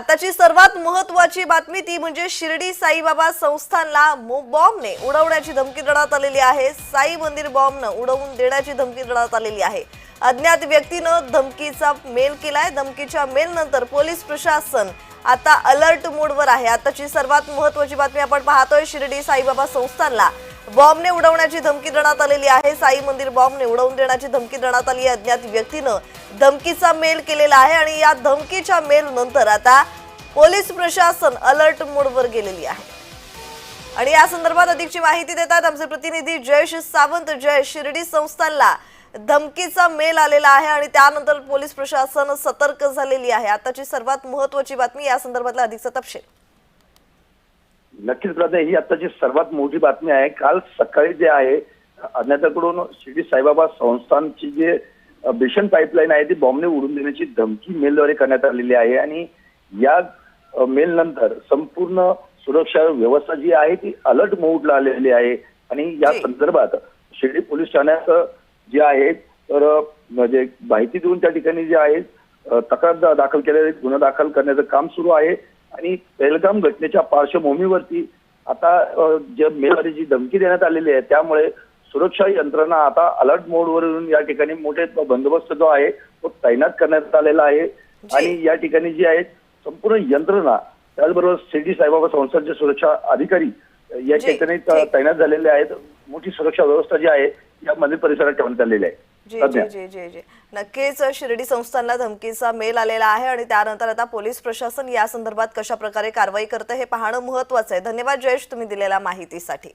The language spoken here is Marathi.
आताची सर्वात महत्वाची बातमी ती म्हणजे शिर्डी साईबाबा संस्थानला बॉम्बने उडवण्याची धमकी देण्यात आलेली आहे. साई मंदिर बॉम्बनं उडवून देण्याची धमकी देण्यात आलेली आहे. अज्ञात व्यक्तीनं धमकीचा मेल केलाय. धमकीच्या मेलनंतर पोलीस प्रशासन आता अलर्ट मोडवर आहे. आताची सर्वात महत्वाची बातमी आपण पाहतोय शिर्डी साईबाबा संस्थानला. बॉम्बने उडवण्याची धमकी देण्यात आलेली आहे. साई मंदिर बॉम्बने उडवून देण्याची धमकी देण्यात आली आहे. अज्ञात व्यक्तीनं धमकीचा मेल केलेला आहे आणि या धमकीच्या मेल नंतर आता पोलीस प्रशासन अलर्ट मोडवर गेलेली आहे. आणि या संदर्भात अधिकची माहिती देतात आमचे प्रतिनिधी जयेश सावंत. जय शिर्डी संस्थानला धमकीचा मेल आलेला आहे आणि त्यानंतर पोलीस प्रशासन सतर्क झालेली आहे. आताची सर्वात महत्वाची बातमी या संदर्भातला अधिकचा तपशील. नक्कीच प्रज्ञा ही आताची सर्वात मोठी बातमी आहे काल सकाळी जे आहे अज्ञाताकडून शिर्डी साईबाबा संस्थानची जे भीषण पाईपलाईन आहे ती बॉम्बने उडून देण्याची धमकी मेलद्वारे करण्यात आलेली आहे. आणि या अ, मेल नंतर संपूर्ण सुरक्षा व्यवस्था जी आहे ती अलर्ट मोडला आलेली आहे. आणि या. संदर्भात शिर्डी पोलीस ठाण्यात जे आहे तर म्हणजे माहिती देऊन त्या ठिकाणी जे आहे तक्रार दाखल केलेली गुन्हा दाखल करण्याचं काम सुरू आहे. आणि पहलगाम घटनेच्या पार्श्वभूमीवरती आता जे जी धमकी देण्यात आलेली आहे त्यामुळे सुरक्षा यंत्रणा आता अलर्ट मोडवरून या ठिकाणी मोठे बंदोबस्त जो आहे तो तैनात करण्यात आलेला आहे. आणि या ठिकाणी जी आहे संपूर्ण यंत्रणा त्याचबरोबर शिर्डी साईबाबा संस्थांचे सुरक्षा अधिकारी या ठिकाणी. तैनात झालेले आहेत. मोठी सुरक्षा व्यवस्था जी आहे या मंदिर परिसरात ठेवण्यात आलेली आहे. जी जी. जी जी जी. नक्कीच शिर्डी संस्थानला धमकीचा मेल आलेला आहे आणि त्यानंतर आता पोलीस प्रशासन या संदर्भात कशा प्रकारे कारवाई करतं हे पाहणं महत्वाचं आहे. धन्यवाद जयेश तुम्ही दिलेल्या माहितीसाठी.